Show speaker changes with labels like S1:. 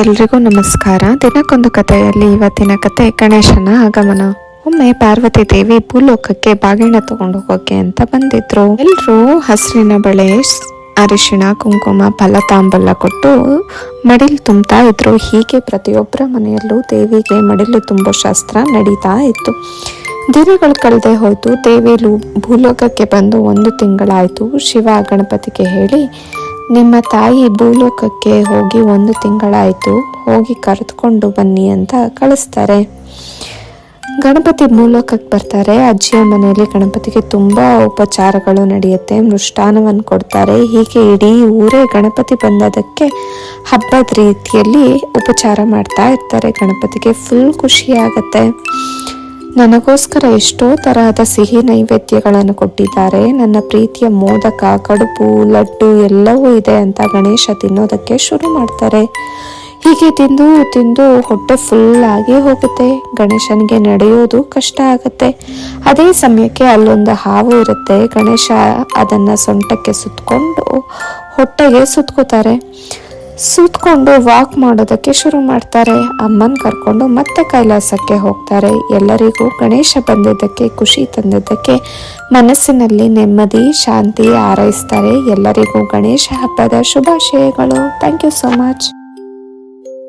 S1: ಎಲ್ರಿಗೂ ನಮಸ್ಕಾರ. ದಿನಕ್ಕೊಂದು ಕಥೆಯಲ್ಲಿ ಇವತ್ತಿನ ಕತೆ ಗಣೇಶನ ಆಗಮನ. ಒಮ್ಮೆ ಪಾರ್ವತಿ ದೇವಿ ಭೂಲೋಕಕ್ಕೆ ಬಾಗಿಣ ತಗೊಂಡು ಹೋಗೋಕೆ ಅಂತ ಬಂದಿದ್ರು. ಎಲ್ರೂ ಹಸಿರಿನ ಬಳೆ, ಅರಿಶಿಣ, ಕುಂಕುಮ ತಾಂಬಲ್ಲ ಕೊಟ್ಟು ಮಡಿಲು ತುಂಬ್ತಾ ಇದ್ರು. ಹೀಗೆ ಪ್ರತಿಯೊಬ್ಬರ ಮನೆಯಲ್ಲೂ ದೇವಿಗೆ ಮಡಿಲು ತುಂಬೋ ಶಾಸ್ತ್ರ ನಡೀತಾ ಇತ್ತು. ದಿನಗಳು ಕಳೆದೇ ಹೋಯ್ತು. ದೇವಿ ಭೂಲೋಕಕ್ಕೆ ಬಂದು ಒಂದು ತಿಂಗಳಾಯ್ತು. ಶಿವ ಗಣಪತಿಗೆ ಹೇಳಿ ನಿಮ್ಮ ತಾಯಿ ಭೂಲೋಕಕ್ಕೆ ಹೋಗಿ ಒಂದು ತಿಂಗಳಾಯಿತು, ಹೋಗಿ ಕರೆದುಕೊಂಡು ಬನ್ನಿ ಅಂತ ಕಳಿಸ್ತಾರೆ. ಗಣಪತಿ ಭೂಲೋಕಕ್ಕೆ ಬರ್ತಾರೆ. ಅಜ್ಜಿಯ ಮನೆಯಲ್ಲಿ ಗಣಪತಿಗೆ ತುಂಬ ಉಪಚಾರಗಳು ನಡೆಯುತ್ತೆ ಮೃಷ್ಟಾನವನ್ನು ಕೊಡ್ತಾರೆ. ಹೀಗೆ ಇಡೀ ಊರೇ ಗಣಪತಿ ಬಂದದಕ್ಕೆ ಹಬ್ಬದ ರೀತಿಯಲ್ಲಿ ಉಪಚಾರ ಮಾಡ್ತಾ ಇರ್ತಾರೆ. ಗಣಪತಿಗೆ ಫುಲ್ ಖುಷಿ ಆಗತ್ತೆ ನನಗೋಸ್ಕರ ಎಷ್ಟೋ ತರಹದ ಸಿಹಿ ನೈವೇದ್ಯಗಳನ್ನು ಕೊಟ್ಟಿದ್ದಾರೆ. ನನ್ನ ಪ್ರೀತಿಯ ಮೋದಕ, ಕಡುಬು, ಲಡ್ಡು ಎಲ್ಲವೂ ಇದೆ ಅಂತ ಗಣೇಶ ತಿನ್ನೋದಕ್ಕೆ ಶುರು ಮಾಡ್ತಾರೆ. ಹೀಗೆ ತಿಂದು ತಿಂದು ಹೊಟ್ಟೆ ಫುಲ್ ಆಗಿ ಹೋಗುತ್ತೆ. ಗಣೇಶನಿಗೆ ನಡೆಯೋದು ಕಷ್ಟ ಆಗುತ್ತೆ. ಅದೇ ಸಮಯಕ್ಕೆ ಅಲ್ಲೊಂದು ಹಾವು ಇರುತ್ತೆ. ಗಣೇಶ ಅದನ್ನ ಸೊಂಟಕ್ಕೆ ಸುತ್ತಕೊಂಡು ಹೊಟ್ಟೆಗೆ ಸುತ್ಕೋತಾರೆ. ಸುತ್ಕೊಂಡು ವಾಕ್ ಮಾಡೋದಕ್ಕೆ ಶುರು ಮಾಡ್ತಾರೆ. ಅಮ್ಮನ್ ಕರ್ಕೊಂಡು ಮತ್ತೆ ಕೈಲಾಸಕ್ಕೆ ಹೋಗ್ತಾರೆ. ಎಲ್ಲರಿಗೂ ಗಣೇಶ ಬಂದಿದ್ದಕ್ಕೆ, ಖುಷಿ ತಂದಿದ್ದಕ್ಕೆ ಮನಸ್ಸಿನಲ್ಲಿ ನೆಮ್ಮದಿ, ಶಾಂತಿ ಹಾರೈಸ್ತಾರೆ. ಎಲ್ಲರಿಗೂ ಗಣೇಶ ಹಬ್ಬದ ಶುಭಾಶಯಗಳು. Thank you so much